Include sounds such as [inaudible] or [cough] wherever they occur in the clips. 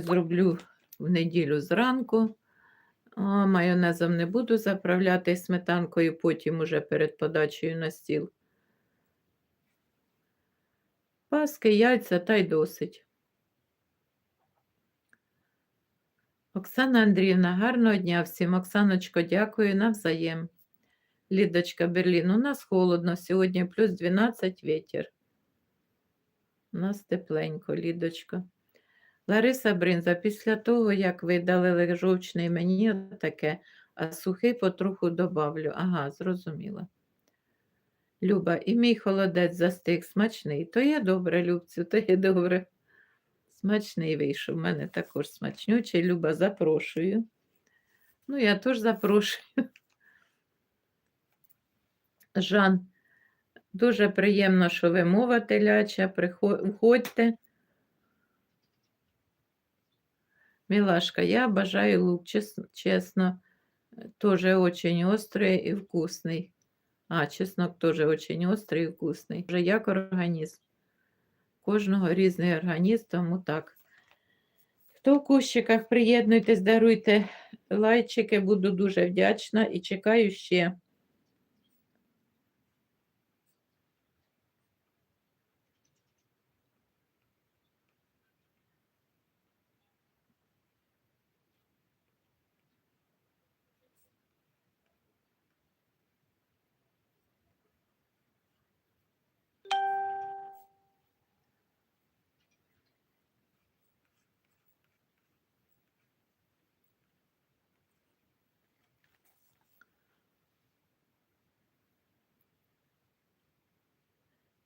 зроблю в неділю зранку. Майонезом не буду заправляти сметанкою, потім уже перед подачею на стіл. Паски, яйця та й досить. Оксана Андріївна, гарного дня всім. Оксаночко, дякую навзаєм. Лідочка Берлін, у нас холодно, сьогодні плюс 12 вітер. У нас тепленько, Лідочка. Лариса Бринза, після того, як ви дали жовчний мені таке, а сухий потроху добавлю. Ага, зрозуміла. Люба, і мій холодець застиг смачний. То є добре, Любцю, то є добре. Смачний вийшов. У мене також смачнючий. Люба, запрошую. Ну, я теж запрошую. Жан, дуже приємно, що ви мова теляча. Приходьте. Милашка, я бажаю лук, чесно, чесно, тоже очень острый и вкусный. А, чеснок теж очень острий і вкусний. Вже як організм. Кожного різний організм, тому так. Хто в кущиках приєднуйтесь, даруйте лайчики, буду дуже вдячна і чекаю ще.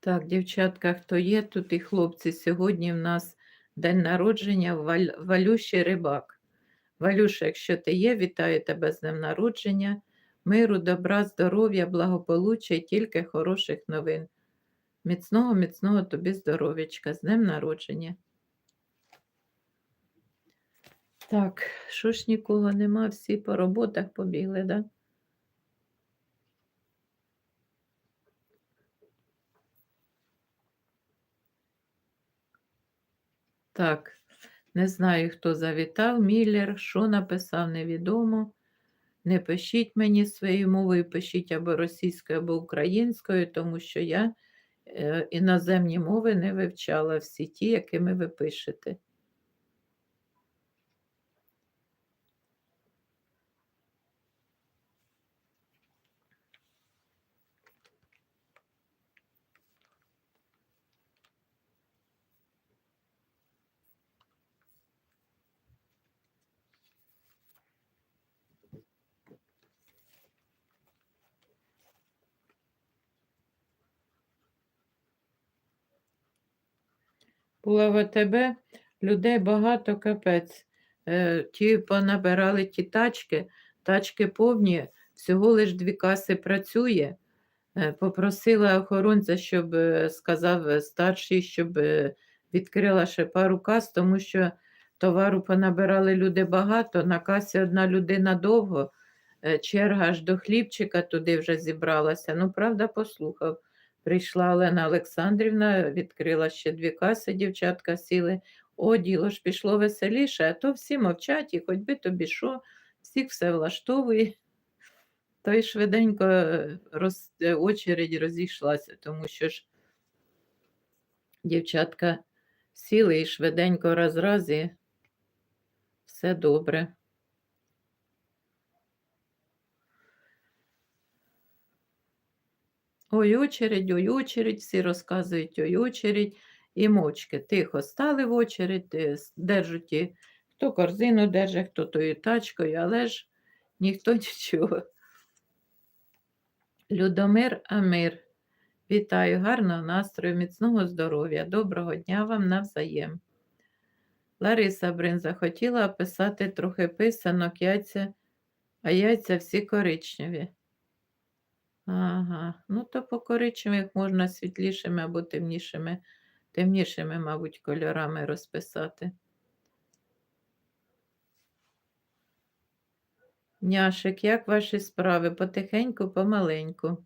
Так, дівчатка, хто є тут і хлопці, сьогодні в нас день народження Валь... Валюші Рибак. Валюша, якщо ти є, вітаю тебе з днем народження, миру, добра, здоров'я, благополуччя і тільки хороших новин. Міцного, міцного тобі здоров'ячка, з днем народження. Так, що ж нікого нема, всі по роботах побігли, да? Так, не знаю, хто завітав. Міллер, що написав, невідомо. Не пишіть мені своєю мовою, пишіть або російською, або українською, тому що я е, іноземні мови не вивчала всі ті, якими ви пишете. Було в АТБ людей багато капець. Е, Ті понабирали ті тачки, тачки повні, всього лиш дві каси працює. Е, Попросила охоронця, щоб е, сказав старший, щоб відкрила ще пару кас, тому що товару понабирали люди багато, на касі одна людина довго, черга аж до хлібчика туди вже зібралася. Ну, правда, послухав. Прийшла Олена Олександрівна, відкрила ще дві каси, дівчатка сіли. О, діло ж пішло веселіше, а то всі мовчать, і хоч би тобі що, всіх все влаштовує. То й швиденько е, роз... е, очередь розійшлася, тому що ж дівчатка сіли і швиденько раз раз і все добре. Ой, очередь, ой, очередь, всі розказують ой, очередь і мовчки. Тихо стали в очередь, держать, і хто корзину держить, хто тою тачкою, але ж ніхто [laughs] нічого. Людомир Амир. Вітаю, гарного настрою, міцного здоров'я, доброго дня вам навзаєм. Лариса Бринза хотіла описати трохи писанок, яйця, а яйця всі коричневі. Ага, ну то по коричневих можна світлішими або темнішими, темнішими, мабуть, кольорами розписати. Няшик, як ваші справи? Потихеньку, помаленьку.